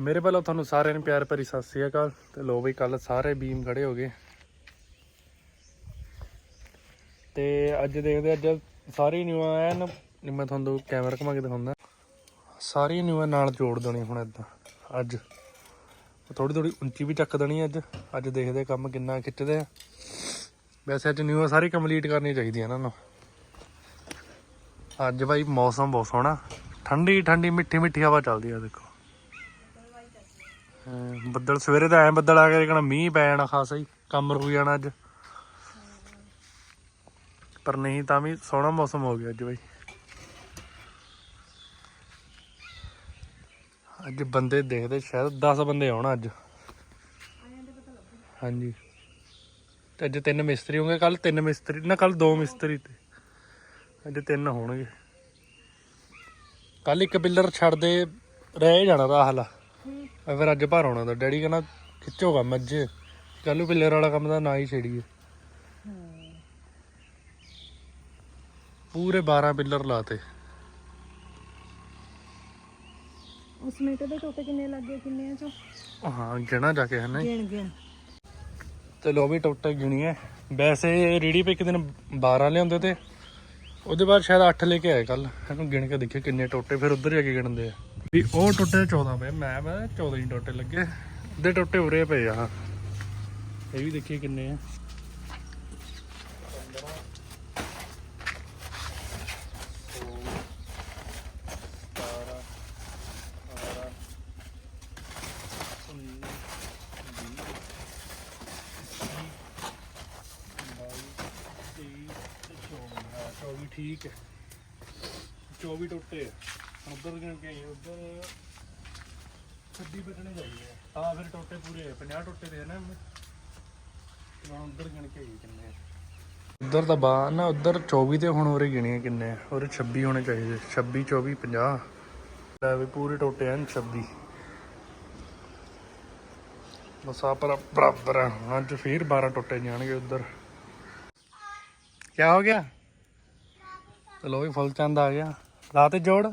ਮੇਰੇ ਵੱਲੋਂ ਤੁਹਾਨੂੰ ਸਾਰਿਆਂ ਨੂੰ ਪਿਆਰ ਭਰੀ ਸਤਿ ਸ੍ਰੀ ਅਕਾਲ ਤੇ ਲੋ ਬਈ ਕੱਲ ਸਾਰੇ ਬੀਮ ਖੜੇ ਹੋ ਗਏ। ਤੇ ਅੱਜ ਦੇਖਦੇ ਅੱਜ ਸਾਰੀ ਨਿਊ ਐਨ ਮੈਂ ਤੁਹਾਨੂੰ ਕੈਮਰਾ ਘੁਮਾ ਕੇ ਦਿਖਾਉਂਦਾ। ਸਾਰੀ ਨਿਊ ਨਾਲ ਜੋੜ ਦੇਣੀ ਹੁਣ ਇਦਾਂ, ਅੱਜ। ਥੋੜੀ ਥੋੜੀ ਉੱਚੀ ਵੀ ਚੱਕ ਦੇਣੀ ਅੱਜ। ਅੱਜ ਦੇਖਦੇ ਕੰਮ ਕਿੰਨਾ ਖਿੱਚਦੇ ਆ। ਵੈਸੇ ਅੱਜ ਨਿਊ ਸਾਰੀ ਕੰਪਲੀਟ ਕਰਨੀ ਚਾਹੀਦੀ ਇਹਨਾਂ ਨੂੰ। ਅੱਜ ਬਾਈ ਮੌਸਮ ਬਹੁਤ ਸੋਹਣਾ। ਠੰਡੀ ਠੰਡੀ, ਮਿੱਠੀ ਮਿੱਠੀ ਹਵਾ ਚੱਲਦੀ ਆ, ਦੇਖੋ। ਬੱਦਲ ਸਵੇਰੇ ਤਾਂ ਐ ਬੱਦਲ ਆ ਕੇ ਕਹਣਾ ਮੀਂਹ ਪੈ ਜਾਣਾ ਖਾਸਾ ਹੀ, ਕੰਮ ਰੁਕ ਜਾਣਾ ਅੱਜ। ਪਰ ਨਹੀਂ ਤਾਂ ਵੀ ਸੋਹਣਾ ਮੌਸਮ ਹੋ ਗਿਆ ਅੱਜ ਬਾਈ। ਅੱਜ ਬੰਦੇ ਦੇਖਦੇ, ਸ਼ਾਇਦ 10 ਬੰਦੇ ਆਉਣ ਅੱਜ। ਹਾਂਜੀ। ਤੇ ਅੱਜ ਤਿੰਨ ਮਿਸਤਰੀ ਹੋਣਗੇ ਕੱਲ ਤਿੰਨ ਮਿਸਤਰੀ, ਨਾ ਕੱਲ ਦੋ ਮਿਸਤਰੀ ਤੇ। ਅੱਜ ਤਿੰਨ ਹੋਣਗੇ। ਕੱਲ ਇੱਕ ਪਿੱਲਰ ਛੱਡਦੇ ਰਹਿ ਜਾਣਾ ਦਾ ਹਲਾ ਫਿਰ ਅੱਜ ਭਰ ਆਉਣਾ ਦਾ ਡੈਡੀ ਕਹਿੰਦਾ ਖਿੱਚੋ ਕੰਮ ਅੱਜ। ਕੱਲ ਪਿੱਲਰ ਵਾਲਾ ਕੰਮ ਦਾ ਨਾ ਹੀ ਛੇੜੀਏ। ਪੂਰੇ 12 ਪਿੱਲਰ ਲਾਤੇ। ਉਸ ਮਿੰਟ ਦੇ ਟੋਟੇ ਕਿੰਨੇ ਲੱਗੇ ਕਿੰਨੇ ਚੋਂ? ਹਾਂ ਗਿਣਾ ਜਾ ਕੇ ਹਨਾ। ਗਿਣ ਗਿਣ। ਤੇ ਲੋ ਵੀ ਟੋਟੇ ਗਿਣੀਏ। ਵੈਸੇ ਰੀੜੀ ਪੇ ਇੱਕ ਦਿਨ 12 ਲਿਆਉਂਦੇ ਤੇ ਉਹਦੇ ਬਾਅਦ ਸ਼ਾਇਦ 8 ਲੈ ਕੇ ਆਏ ਕੱਲ ਇਹਨੂੰ ਗਿਣ ਕੇ ਦੇਖੇ ਕਿੰਨੇ ਟੋਟੇ ਫਿਰ ਉਧਰ ਜਾ ਕੇ ਗਿਣਦੇ ਆ। ਵੀ ਉਹ ਟੁੱਟੇ 14 ਪਏ, ਮੈਂ ਮੈਂ 14 ਹੀ ਟੋਟੇ ਲੱਗੇ। ਅੱਧੇ ਟੋਟੇ ਉਰੇ ਪਏ ਆ। ਇਹ ਵੀ ਦੇਖੀਏ ਕਿੰਨੇ ਆ। ਠੀਕ ਹੈ। 24 ਟੁੱਟੇ ਆ। ਉੱਧਰ ਗਣ ਕੇ ਆਈ ਉੱਧਰ ਛੱਡੀ ਚਾਹੀਦੇ ਆ। ਹਾਂ ਫਿਰ ਟੋਟੇ ਪੂਰੇ 50 ਟੋਟੇ ਦੇ ਨਾ ਹੁਣ ਉੱਧਰ ਗਣ ਕੇ ਆਈ ਕਿੰਨੇ ਉੱਧਰ ਤਾਂ ਬਾ, ਨਾ ਉੱਧਰ 24 ਤੇ ਹੁਣ ਉਰੇ ਗਿਣੇ ਕਿੰਨੇ ਉਰੇ 26 ਹੋਣੇ ਚਾਹੀਦੇ 26 24 50 ਲੈ ਵੀ ਪੂਰੇ ਟੋਟੇ ਹਨ 26 ਬਸ ਆ ਪਰ ਬਰਾਬਰ ਆ। ਹੁਣ ਅੱਜ ਫੇਰ 12 ਟੋਟੇ ਜਾਣਗੇ ਉਧਰ। ਕੀ ਹੋ ਗਿਆ? ਚਲੋ ਵੀ ਫੁੱਲ ਚੰਦ ਆ ਗਿਆ। ਲਾ ਤੇ ਜੋੜ।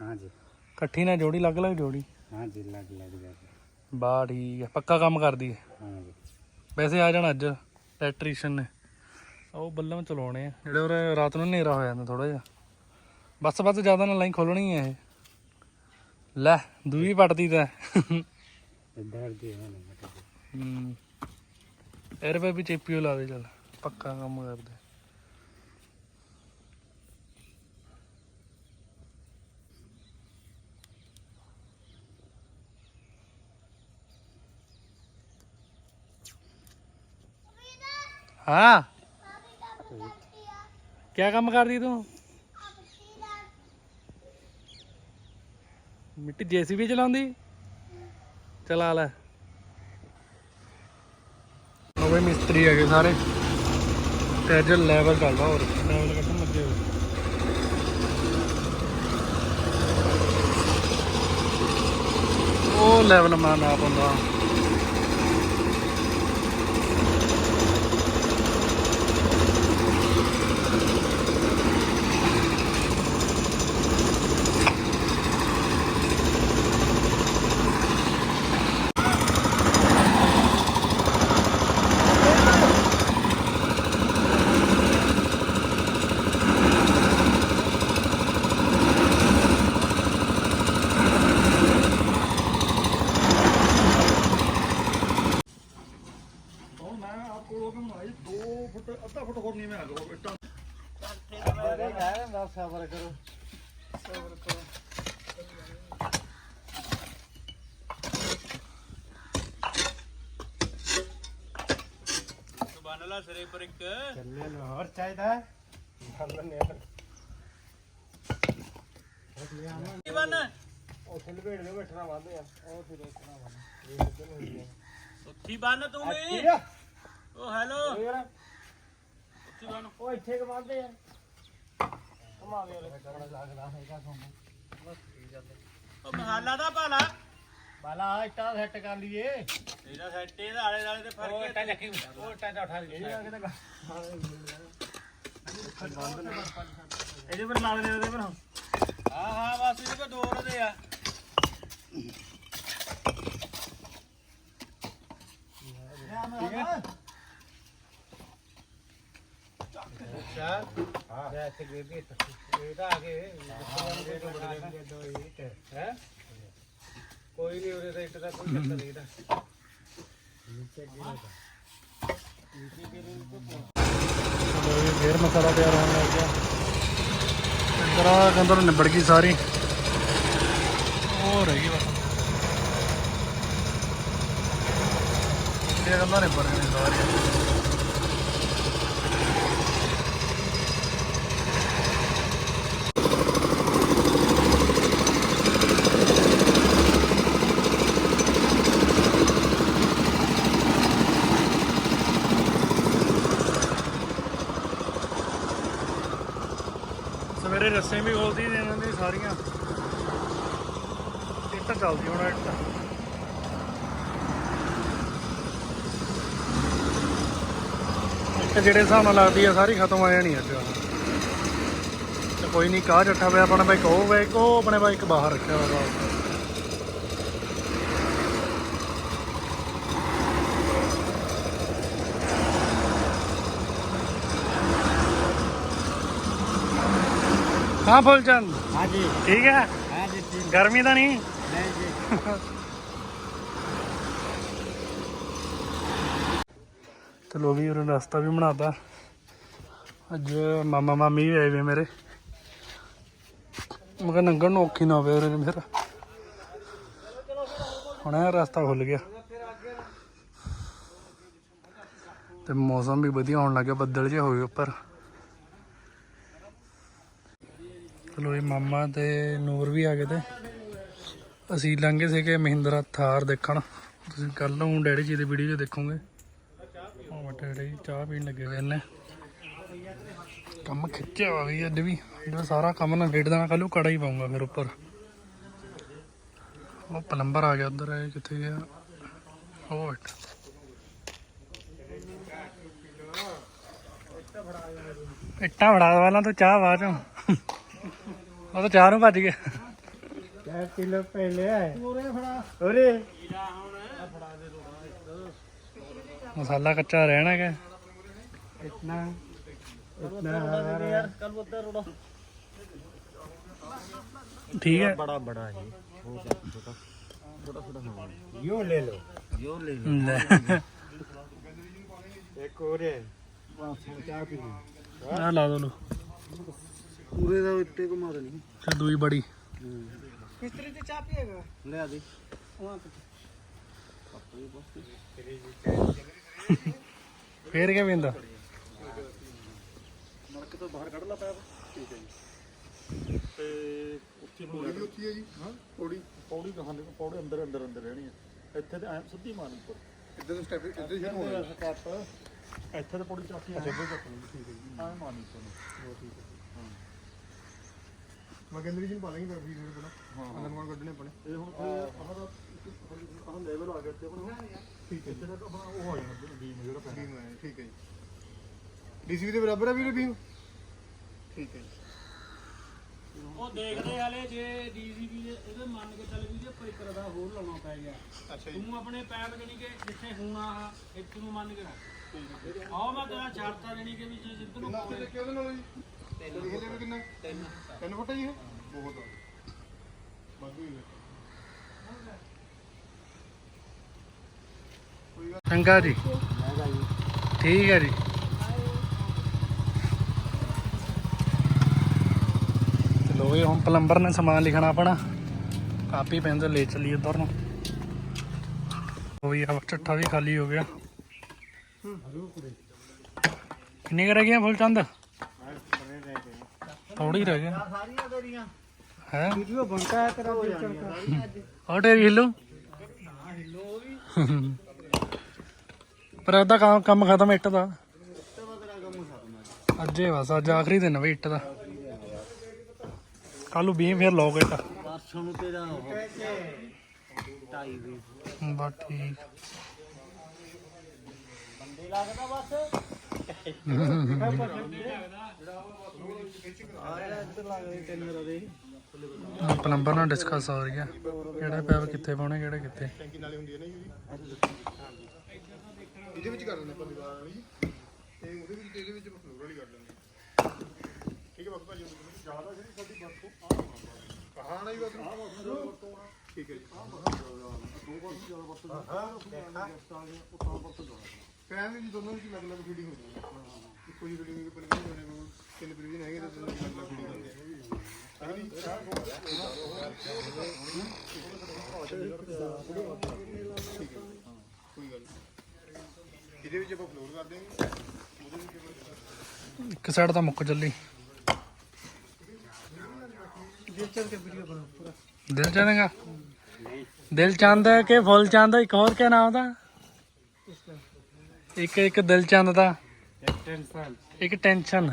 ਹਾਂਜੀ। ਇਕੱਠੀ ਨਾਲ ਜੋੜੀ ਲੱਗ ਲੱਗ ਜੋੜੀ? ਹਾਂਜੀ ਲੱਗ ਲੱਗ ਜਾ ਕੇ। ਪੱਕਾ ਕੰਮ ਕਰਦੀ ਹੈ? ਹਾਂਜੀ। ਵੈਸੇ ਆ ਜਾਣਾ ਅੱਜ ਇਲੈਕਟ੍ਰੀਸ਼ੀਅਨ ਨੇ। ਉਹ ਬੱਲਮ ਚਲਾਉਣੇ ਆ। ਜਿਹੜੇ ਉਹ ਰਾਤ ਨੂੰ ਹਨੇਰਾ ਹੋ ਜਾਂਦਾ ਥੋੜਾ ਜਿਹਾ। ਬਸ ਬਸ ਜ਼ਿਆਦਾ ਨਾ ਲਾਈਨ ਖੋਲਣੀ ਹੈ ਇਹ। ਲੈ ਦੂਈ ਪੜਦੀ ਤਾਂ। ਇੱਧਰ ਦੀ ਹੈ ਨਾ ਮਤਲਬ ਹੂੰ। ਇਹ ਰੁਪਏ ਵੀ ਚੇਪੀਓ ਲਾ ਦੇ ਚੱਲ। ਪੱਕਾ ਕੰਮ ਕਰਦੇ। ਹਾਂ। ਕੀ ਕੰਮ ਕਰਦੀ ਤੂੰ? ਮਿੱਟੀ ਜੇਸੀਬੀ ਚਲਾਉਂਦੀ? ਚਲਾ ਲੈ। ਨਵੇਂ ਮਿਸਤਰੀ ਹੈਗੇ ਸਾਰੇ। ਤੇ ਅੱਜ ਲੈਵਲ ਚੱਲਦਾ ਹੋਰ। ਲੈਵਲ ਕੱਢਣ ਲੱਗੇ ਹੋਏ। ਉਹ ਲੈਵਲ ਸਬਰ ਕਰੋ। ਸਬਰ ਕਰੋ। ਸੁਬਾਨ ਅੱਲਾ ਪਰ ਇੱਕ। ਚੱਲੇ ਨੂੰ ਹੋਰ ਚਾਹੀਦਾ ਬੰਨ ਨੇ ਕੀ ਬੰਨ? ਉਹ ਥੱਲੇ ਭੇੜ ਦੇ ਬੈਠਣਾ ਬੰਦ ਆ। ਉਹ ਫਿਰ ਬੈਠਣਾ ਬੰਦ ਇਹ ਕਿੱਧਰ ਹੋ ਗਿਆ? ਉੱਥੀ ਬੰਨ ਤੂੰ ਵੀ। ਉਹ ਹੈਲੋ ਉੱਥੀ ਬੰਨ। ਉਹ ਇੱਥੇ ਕਮਾਉਂਦੇ ਆ। ਘੁਮਾ ਦੇ ਉਰੇ ਮਹਾਲਾ ਦਾ ਭਾਲਾ ਬਾਲਾ ਆ ਇੱਟਾਂ ਸੈੱਟ ਕਰ ਲਈਏ। ਇਹਦਾ ਸੈੱਟੇ ਦਾ ਆਲੇ ਦਾਲੇ ਤੇ ਫ਼ਰਕ ਹੈ। ਉਹ ਟਾਂ ਦਾ ਉਠਾ ਲਈ। ਇਹਦੇ ਪਰ ਲਾ ਦੇ ਉਹਦੇ ਪਰ। ਹਾਂ ਹਾਂ ਬਸ ਇਹਦੇ ਪਰ ਦੋ ਰਦੇ ਆ। ਯਾ ਮੈਂ ਕੋਈ ਨਹੀਂ ਉਰੇ ਇੱਟ ਦਾ ਕੋਈ ਚੱਕਰ ਨਹੀਂ ਇਹਦਾ ਫੇਰ ਮਸਾਲਾ ਤਿਆਰ ਹੋਣ ਲੱਗ ਗਿਆ ਇੱਧਰ ਕੰਦਰ ਨਿਬੜ ਗਈ ਸਾਰੀ ਉਹ ਰਹਿ ਗਈ ਬਸ ਇਹ ਗੱਲਾਂ ਨਿਬੜ ਗਈਆਂ ਸਾਰੀਆਂ ਸਵੇਰੇ ਰੱਸੇ ਵੀ ਖੋਲਦੀ ਨੇ ਇਹਨਾਂ ਦੀ ਸਾਰੀਆਂ ਇੱਟ ਚੱਲਦੀ ਹੁਣ ਇੱਟ ਇੱਟ ਜਿਹੜੇ ਹਿਸਾਬ ਨਾਲ ਲੱਗਦੀ ਆ ਸਾਰੀ ਖਤਮ ਆ ਜਾਣੀ ਅੱਜ ਤੇ ਕੋਈ ਨਹੀਂ ਕਾਹ ਚੱਠਾ ਪਿਆ ਆਪਣੇ ਬਾਈਕ ਉਹ ਬਾਈਕ ਉਹ ਆਪਣੇ ਬਾਈਕ ਬਾਹਰ ਰੱਖਿਆ ਹੋਇਆ ਵਾ ਹਾਂ ਫੁੱਲਚੰਦ हाँ जी ਠੀਕ ਹੈ हाँ जी ठीक ਗਰਮੀ ਤਾਂ ਨਹੀਂ ਲੋ ਵੀ ਉਹਨਾਂ ਰਸਤਾ ਵੀ ਬਣਾਤਾ। ਅੱਜ ਮਾਮਾ ਮਾਮੀ ਵੀ ਆਏ ਵੇ ਮੇਰੇ। ਮਗਰ ਨੰਗਣ ਨੂੰ ਔਖੀ ਨਾ ਹੋਵੇ ਉਹਨੇ ਮੇਰਾ ਹੁਣ ਇਹ ਰਸਤਾ ਖੁੱਲ ਗਿਆ। ਤੇ ਮੌਸਮ ਵੀ ਵਧੀਆ ਹੋਣ ਲੱਗਿਆ, ਬੱਦਲ ਜੇ ਹੋ ਗਏ ਉੱਪਰ। ਚਲੋ ਇਹ ਮਾਮਾ ਤੇ ਨੂਰ ਵੀ ਆ ਗਏ ਤੇ। ਅਸੀਂ ਲੰਘੇ ਸੀਗੇ ਮਹਿੰਦਰਾ ਥਾਰ ਦੇਖਣ। ਤੁਸੀਂ ਕੱਲ ਨੂੰ ਡੈਡੀ ਜੀ ਦੀ ਵੀਡੀਓ ਦੇਖੋਗੇ। ਉਹ ਵੱਡੇ ਡੈਡੀ ਚਾਹ ਪੀਣ ਲੱਗੇ ਹੋਏ ਨੇ। ਕੰਮ ਖਿੱਚਿਆ ਵਾ ਵੀ ਅੱਜ ਵੀ। ਜਿਹੜਾ ਸਾਰਾ ਕੰਮ ਨਾ ਡੇਢ ਦੇਣਾ ਕੱਲੂ ਕੜਾ ਹੀ ਪਾਉਂਗਾ ਫਿਰ ਉੱਪਰ। ਉਹ ਪਲੰਬਰ ਆ ਗਿਆ ਉਧਰ, ਇਹ ਕਿੱਥੇ ਗਿਆ? ਉਹ ਬੈਠਾ। ਇੱਟਾਂ ਫੜਾ ਵਾਲਾਂ ਤੋਂ ਚਾਹ ਬਾਅਦ ਚੋਂ। ਉਹ ਤਾਂ ਚਾਹ ਨੂੰ ਭੱਜ ਗਿਆ। चार किलो पहले है अरे ਮਸਾਲਾ ਕੱਚਾ ਰਹਿਣਾ ਹੈਗਾ इतना इतना यार कल बोलते रोड़ा ਠੀਕ ਹੈ बड़ा बड़ा है छोटा छोटा यो ले लो यो ले ਲੈ एक और है क्या पी ਆ ਲਾ ਦੋ ਲੋ पूरे का इतने को मार नहीं ਤੇ ਦੂਈ ਬੜੀ मिस्त्री से चाय पिएगा ले आदि वहाँ पे ਫੇਰ ਕਿਵੇਂ ਪੀਂਦਾ ਨਲਕ ਤੋਂ ਬਾਹਰ ਕੱਢ ਲਾ ਪੈਪ ਠੀਕ ਹੈ ਜੀ ਤੇ ਉੱਥੇ ਪੌੜੀ ਵੀ ਉੱਥੇ ਹੈ ਜੀ ਹਾਂ ਪੌੜੀ ਪੌੜੀ ਕਹਾਂ ਦੇ ਪੌੜੀ ਅੰਦਰ ਅੰਦਰ ਅੰਦਰ ਰਹਿਣੀ ਹੈ ਇੱਥੇ ਤੇ ਐ ਸਿੱਧੀ ਮਾਰਨ ਉੱਪਰ ਇੱਧਰ ਤੋਂ ਸਟੈਪ ਇੱਧਰ ਹੀ ਹੋਣਾ ਸਟੈਪ ਇੱਥੇ ਤੇ ਪੌੜੀ ਚਾਕੀ ਆ ਜੱਗੇ ਚੱਕ ਲਈ ਠੀਕ ਹੈ ਜੀ ਐ ਮਾਰਨੀ ਤੁਹਾਨੂੰ ਉਹ ਠੀਕ ਹੈ ਮੈਂ ਕਹਿੰਦੀ ਜੀ ਪਾ ਲਾਂਗੇ ਫਿਰ ਵੀ ਮੇਰੇ ਕੋਲ ਹਾਂ ਅੰਦਰ ਕੋਲ ਕੱਢਣੇ ਪਣੇ। ਇਹ ਹੁਣ ਆਹ ਦਾ ਆਹ ਲੈਵਲ ਆ ਗਿਆ ਤੇ ਆਪਣਾ। ਠੀਕ ਹੈ। ਇੱਥੇ ਤੱਕ ਆਪਣਾ ਉਹ ਆ ਜਾਣਾ ਬੀਮ ਜਿਹੜਾ ਪੈਣਾ। ਬੀਮ ਹੈ ਠੀਕ ਹੈ ਜੀ। ਡੀਸੀਬੀ ਦੇ ਬਰਾਬਰ ਹੈ ਵੀਰੇ ਬੀਮ ਠੀਕ ਹੈ ਜੀ। ਉਹ ਦੇਖਦੇ ਹਾਲੇ ਜੇ ਡੀਸੀਬੀ ਦੇ ਇਹਦੇ ਮੰਨ ਕੇ ਚੱਲ ਵੀ ਜੇ ਪਰ ਇੱਕ ਦਾ ਹੋਰ ਲਾਉਣਾ ਪੈ ਗਿਆ। ਅੱਛਾ ਤੂੰ ਆਪਣੇ ਪੈਪ ਜਣੀ ਕਿ ਜਿੱਥੇ ਹੋਣਾ ਆ ਇੱਕ ਨੂੰ ਮੰਨ ਕੇ ਰੱਖ। ਆਹ ਮੈਂ ਤੇਰਾ ਛੱਡਤਾ ਜਣੀ ਕਿ ਵੀ ਜੇ ਜਿੱਦ ਨੂੰ ਤੇ ਕਿਹਦੇ ਨਾਲ ਜੀ? ਤਿੰਨ ਲਿਖ ਲਿਆ ਕਿੰਨਾ? ਤਿੰਨ ਤਿੰਨ ਫੁੱਟ ਹੈ ਜੀ ਇਹ? ਬਹੁਤ ਆ। ਵਾਧੂ ਹੀ ਹੈ ਚੰਗਾ ਜੀ। ਠੀਕ ਹੈ ਜੀ। ਚਲੋ ਇਹ ਹੁਣ ਪਲੰਬਰ ਨੇ ਸਮਾਨ ਲਿਖਣਾ ਆਪਣਾ। ਕਾਪੀ ਪੈਨ ਤੇ ਲੈ ਚੱਲੀ ਉਧਰ ਨੂੰ। ਉਹ ਵੀ ਆ ਚੱਠਾ ਵੀ ਖਾਲੀ ਹੋ ਗਿਆ। ਕਿੰਨੇ ਕੁ ਰਹਿ ਗਿਆ ਫੁੱਲਚੰਦ ਥੋੜੀ ਰਹਿ ਗਏ। ਸਾਰੀਆਂ ਤੇਰੀਆਂ ਹੈ? ਵੀਡੀਓ ਬਣਦਾ ਹੈ ਤੇਰਾ ਵੇਚਣ ਦਾ ਆ ਢੇਰੀ ਹਿੱਲੋ। ਪਰ ਅੱਧਾ ਕੰਮ ਖਤਮ ਇੱਟ ਦਾ। ਅੱਜ ਹੀ ਬਸ ਅੱਜ ਆਖਰੀ ਦਿਨ ਵੀ ਇੱਟ ਦਾ। ਕੱਲੂ 20 ਫੇਰ ਲੋਗ ਇੱਟ। ਪਰਸੋਂ ਬਸ ਠੀਕ। ਬੰਦੇ ਲੱਗਦਾ ਬਸ। ਆ ਪਲੰਬਰ ਨਾਲ ਡਿਸਕਸ ਹੋ ਰਹੀ ਆ। ਕਿਹੜਾ ਪੈਪ ਕਿੱਥੇ ਪਾਉਣੇ ਕਿਹੜੇ ਕਿੱਥੇ? ਟੈਂਕੀ ਨਾਲੇ ਹੁੰਦੀ ਹੈ ਨਾ ਜੀ ਉਹਦੀ ਇਹਦੇ ਵਿੱਚ ਕਰ ਲੈਂਦੇ ਆਪਾਂ ਦੀਵਾਰ ਵਾਲੀ। ਤੇ ਉਹਦੇ ਵਿੱਚ ਤੇ ਇਹਦੇ ਵਿੱਚ ਫਲੋਰ ਵਾਲੀ ਕਰ ਲੈਂਦੇ ਠੀਕ ਹੈ ਬਸ ਭਾਜੀ ਜ਼ਿਆਦਾ ਜਿਹੜੀ ਸਾਡੀ ਵਰਤੋਂ ਆ ਕਹਾਂ ਨਾ ਹੀ ਬਸ ਆ ਵਰਤੋਂ ਠੀਕ ਹੈ ਜੀ। ਦੋ ਵਾਰ ਜ਼ਿਆਦਾ ਵਰਤੋਂ ਟਾਈਮ ਦੋਨੋਂ ਫੀਡਿੰਗ ਹੁੰਦੀ ਹੈ। ਇੱਕੋ ਜਿਹੀ ਫੀਡਿੰਗ ਪਰ ਨਹੀਂ ਹੋਣੇ ਕੋਲ ਤਿੰਨ ਪ੍ਰੋਵੀਜ਼ਨ ਹੈਗੇ ਤੇ ਦੋਨੋਂ ਅਲੱਗ ਅਲੱਗ ਫੀਡਿੰਗ ਹੁੰਦੀ ਹੈ। ਅਗਲੀ ਠੀਕ ਹੈ। ਕੋਈ ਗੱਲ ਨਹੀਂ। ਇਹਦੇ ਵਿੱਚ ਆਪਾਂ ਫਲੋਰ ਕਰ ਦੇਵਾਂਗੇ ਉਹਦੇ ਵਿੱਚ ਆਪਾਂ ਇੱਕ ਸਾਈਡ ਤਾਂ ਮੁੱਕ ਚੱਲੀ। ਦਿਲ ਚਾਹੇਗਾ ਦਿਲ ਚੰਦ ਹੈ ਕਿ ਫੁੱਲ ਚੰਦ ਇੱਕ ਹੋਰ ਕਿਆ ਨਾਮ ਦਾ ਇੱਕ ਇੱਕ ਦਿਲ ਚੰਦ ਦਾ ਟੈਨਸ਼ਨ। ਇੱਕ ਟੈਨਸ਼ਨ।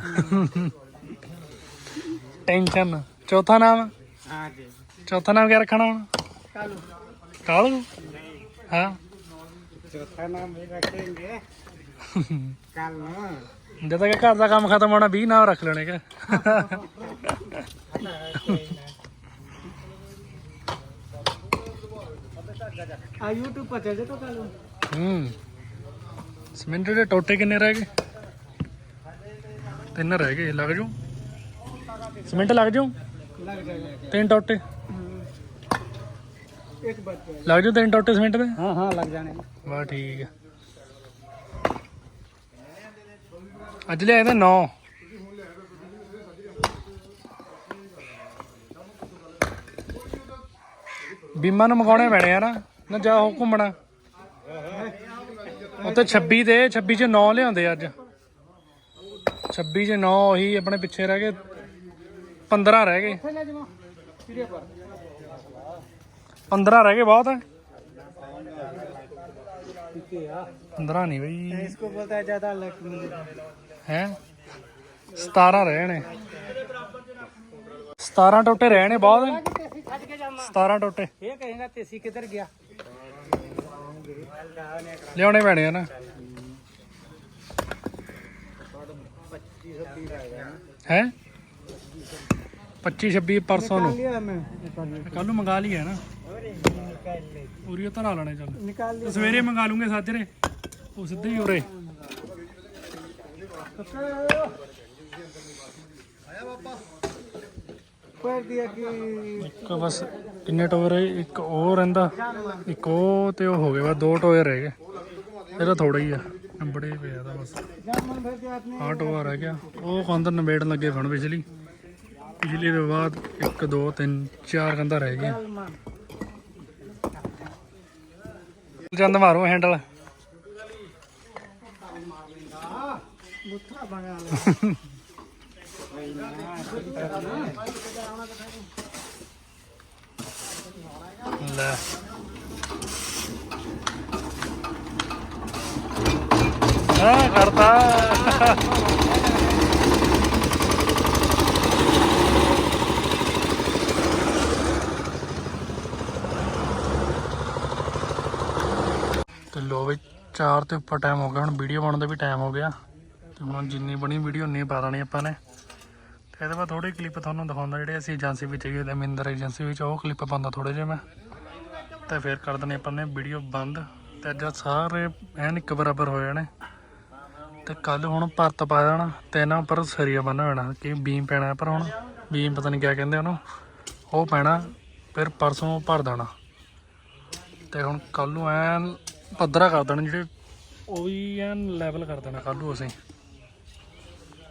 ਟੈਨਸ਼ਨ। ਚੌਥਾ ਨਾਮ? ਹਾਂ ਜੀ। ਚੌਥਾ ਨਾਮ ਕੀ ਰੱਖਣਾ ਹੁਣ? ਕਾਲੂ। ਕਾਲੂ? ਹਾਂ। ਚੌਥਾ ਨਾਮ ਇਹ ਰੱਖेंगे ਕੱਲ ਨੂੰ। ਜਦੋਂ ਘਰ ਦਾ ਕੰਮ ਖਤਮ ਹੋਣਾ 20 ਨਾਮ ਰੱਖ ਲੈਣੇ ਕਿ। ਆ YouTube ਪਰ ਚੱਲ ਜਾ ਤੋ ਕੱਲ। ਹੂੰ। ਸਿਮੈਂਟ ਦੇ ਟੋਟੇ ਕਿੰਨੇ ਰਹਿ ਗਏ? ਤਿੰਨ ਰਹਿ ਗਏ ਲੱਗ ਜਾਓ ਸਿਮੈਂਟ ਲੱਗ ਜਾਓ ਤਿੰਨ ਟੋਟੇ? ਇੱਕ ਬਚ ਲੱਗ ਜਾਓ ਤਿੰਨ ਟੋਟੇ ਸਿਮੈਂਟ ਦੇ? ਹਾਂ ਹਾਂ ਲੱਗ ਜਾਣੇ। ਵਾ ਠੀਕ ਆ। ਅੱਜ ਲਿਆਇਆ ਤਾਂ 9 ਬੀਮਾ ਨੂੰ ਮਗਾਉਣੇ ਪੈਣੇ ਆ ਨਾ। ਜਾ ਉਹ ਘੁੰਮਣਾ। ਉੱਥੇ 26 ਦੇ 26 ਚ 9 ਲਿਆਉਂਦੇ ਅੱਜ। 26 ਚ 9 ਉਹੀ ਆਪਣੇ ਪਿੱਛੇ ਰਹਿ ਗਏ 15 ਰਹਿ ਗਏ। 15 ਰਹਿ ਗਏ ਬਹੁਤ। ਹੈ 15 ਨਹੀਂ ਬਈ। ਇਸ ਕੋ ਬੋਲਤਾ ਜ਼ਿਆਦਾ ਲੱਕ ਹੈ? 17 ਰਹਿਣੇ। 17 ਟੋਟੇ ਰਹਿਣੇ ਬਹੁਤ। 17 ਟੋਟੇ। ਇਹ ਕਹਿੰਦਾ ਤੇਸੀ ਕਿੱਧਰ ਗਿਆ? ਲਿਆਉਣੇ ਪੈਣੇ ਆ ਨਾ। ਹੈ? 25 26 ਪਰਸੋਂ ਨੂੰ। ਕੱਲ ਨੂੰ ਮੰਗਾ ਲਈ ਹੈ ਨਾ। ਉਰੀ ਤਾਂ ਨਾ ਲੈਣੇ ਚੱਲ। ਸਵੇਰੇ ਮੰਗਾ ਲੂਗੇ ਸਾਜਰੇ। ਉਹ ਸਿੱਧੇ ਹੀ ਉਰੇ। ਆਇਆ ਬਾਪਾ ਪੈਰ ਦੀ ਆ ਇੱਕ ਬਸ ਕਿੰਨੇ ਟੋਏ ਰਹੇ? ਇੱਕ ਉਹ ਰਹਿੰਦਾ ਇੱਕ ਉਹ ਤੇ ਉਹ ਹੋ ਗਏ ਬਸ ਦੋ ਟੋਏ ਰਹਿ ਗਏ। ਇਹਦਾ ਥੋੜਾ ਹੀ ਆ ਬੜੇ ਪਿਆ ਦਾ ਬਸ। ਆ ਟੋਆ ਰਹਿ ਗਿਆ। ਉਹ ਕੰਧ ਨਵੇੜਨ ਲੱਗੇ ਫਣ ਪਿਛਲੀ ਪਿਛਲੀ ਦੇ ਬਾਅਦ 1 2 3 4 ਰਹਿ ਗਈਆਂ। ਜੰਦ ਮਾਰੋ ਹੈਂਡਲ ਮੁੱਠਾ ਬਣਾ ਹਾਂ ਕਰਦਾ ਤੇ ਲੋ ਵੀ 4 ਤੇ ਉੱਪਰ ਟਾਈਮ ਹੋ ਗਿਆ, ਹੁਣ ਵੀਡੀਓ ਬਣਨ ਦਾ ਵੀ ਟਾਈਮ ਹੋ ਗਿਆ। ਤੇ ਹੁਣ ਜਿੰਨੀ ਬਣੀ ਵੀਡੀਓ ਉਨੀ ਪਾ ਦੇਣੀ ਆਪਾਂ ਨੇ। ਤੇ ਇਹਦੇ ਬਾਅਦ ਥੋੜੇ ਕਲਿੱਪ ਤੁਹਾਨੂੰ ਦਿਖਾਉਂਦਾ ਜਿਹੜੇ ਅਸੀਂ ਏਜੰਸੀ ਵਿੱਚ ਗਏ ਤੇ ਮਹਿੰਦਰ ਏਜੰਸੀ ਵਿੱਚ, ਉਹ ਕਲਿੱਪ ਪਾਉਂਦਾ ਥੋੜੇ ਜਿਹਾ ਮੈਂ। ਤੇ ਫਿਰ ਕਰ ਦਨੇ ਆਪਾਂ ਨੇ ਵੀਡੀਓ ਬੰਦ। ਤੇ ਅੱਜ ਸਾਰੇ ਐਨ ਇੱਕ ਬਰਾਬਰ ਹੋ ਜਾਣੇ ਤੇ ਕੱਲ ਹੁਣ ਭਰਤ ਪਾ ਦੇਣਾ ਤੇ ਇਹਨਾਂ ਉੱਪਰ ਸਰੀਆ ਬੰਨ੍ਹ ਹੋਣਾ, ਕਿ ਬੀਮ ਪੈਣਾ ਪਰ ਹੁਣ, ਬੀਮ ਪਤਾ ਨਹੀਂ ਕਿਆ ਕਹਿੰਦੇ ਉਹਨੂੰ। ਉਹ ਪੈਣਾ, ਫਿਰ ਪਰਸੋਂ ਭਰ ਦੇਣਾ। ਤੇ ਹੁਣ ਕੱਲ ਨੂੰ ਐਨ ਪੱਧਰਾ ਕਰ ਦੇਣਾ ਜਿਹੜੇ, ਉਹ ਵੀ ਐਨ ਲੈਵਲ ਕਰ ਦੇਣਾ ਕੱਲ ਨੂੰ ਅਸੀਂ।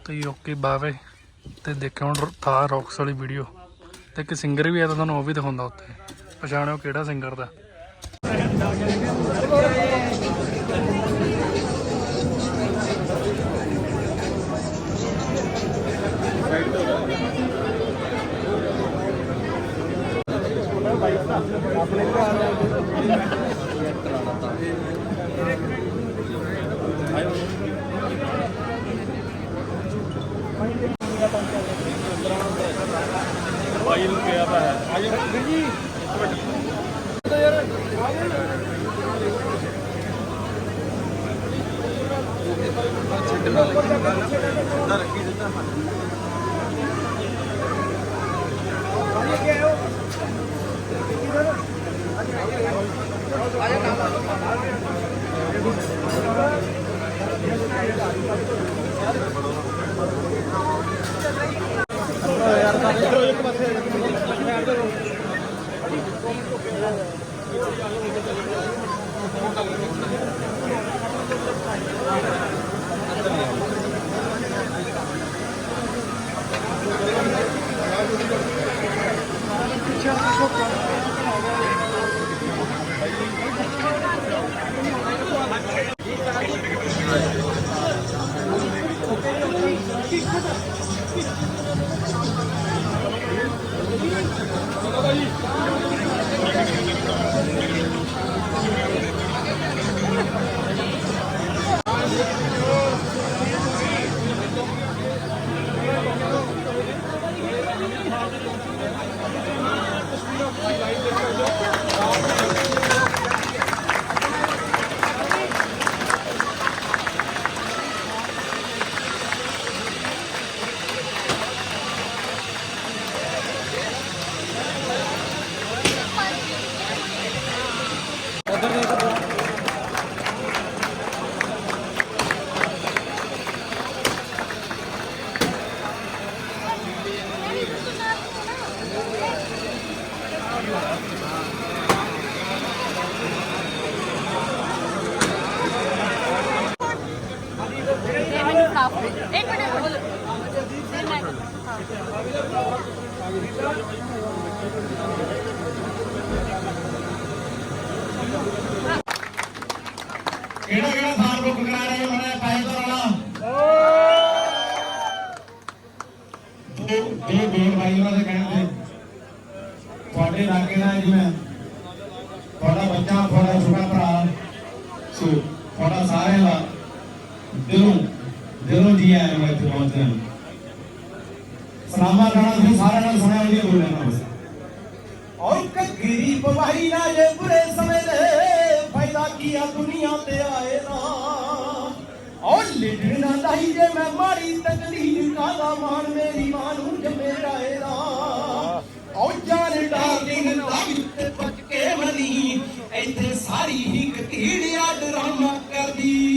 ਤੇ ਓਕੇ ਬਾਵੇ। ਤੇ ਦੇਖਿਓ ਹੁਣ ਥਾਰ ਰੌਕਸ ਵਾਲੀ ਵੀਡੀਓ ਤੇ ਇੱਕ ਸਿੰਗਰ ਵੀ ਆ ਤਾਂ ਤੁਹਾਨੂੰ ਉਹ ਵੀ ਦਿਖਾਉਂਦਾ ਉੱਥੇ। ਪਛਾਣਿਓ ਕਿਹੜਾ ਸਿੰਗਰ ਦਾ। ਆਪਣੇ ਘਰ ਆਪਣੇ ਘਰ ਬਾਈ ਰੁਪਏ ਆ ਹੈ ਆ ਜਾ ਵੀਰ ਜੀ ਰੱਖੀ ਦਿੱਤਾ ਹਾਂ ਇਹ ਕੀ ਆਇਓ ਕਿਧਰ ਆ ਜਾ ਨਾਮ ਆ ਇੱਕ ਮਿੰਟ ਬੋਲ ਕਿਹੜਾ ਕਿਹੜਾ ਥਾਂ ਬੁੱਕ ਕਰਾ ਰਹੇ ਹੋ ਮੈਂ ਪੈਸੇ ਤੋਂ ਰੌਲਾ ਦੋ ਦੋ ਭਾਈ ਉਹਨਾਂ ਦੇ ਕਹਿਣ ਤੇ ਤੁਹਾਡੇ ਇਲਾਕੇ ਦਾ ਜਿਵੇਂ ਤੁਹਾਡਾ ਬੱਚਾ ਤੁਹਾਡਾ ਛੋਟਾ ਭਰਾ ਸੋ ਤੁਹਾਡਾ ਸਾਰਿਆਂ ਦਾ ਦਿਲੋਂ ਦਿਲੋਂ ਜੀ ਆਇਆਂ ਨੂੰ ਇੱਥੇ ਪਹੁੰਚਦੇ ਹਨ ਸਲਾਮਾ ਗਾਣਾ ਤੁਸੀਂ ਸਾਰਿਆਂ ਨਾਲ ਸੁਣਿਆ ਉਹਦੀ ਬੋਲਿਆ ਨਾ ਬਸ ਔਰ ਕਗਰੀ ਪਵਾਈ ਨਾ ਜੇ ਬੁਰੇ ਸਮੇਂ ਦੇ ਫਾਇਦਾ ਕੀਆ ਦੁਨੀਆ ਤੇ ਆਏ ਨਾ ਔਰ ਲਿਡਣਾ ਨਹੀਂ ਜੇ ਮੈਂ ਮਾਰੀ ਤਕਦੀਰ ਕਾਦਾ ਮਾਨ ਮੇਰੀ ਮਾਂ ਨੂੰ ਜੰਮੇ ਜਾਏ ਨਾ ਔਰ ਜਾਨ ਡਾਰਲਿੰਗ ਲੱਗ ਤੇ ਬਚ ਕੇ ਮਨੀ, ਇੱਥੇ ਸਾਰੀ ਹੀ ਕਤੀੜਿਆ ਡਰਾਮਾ ਕਰਦੀ।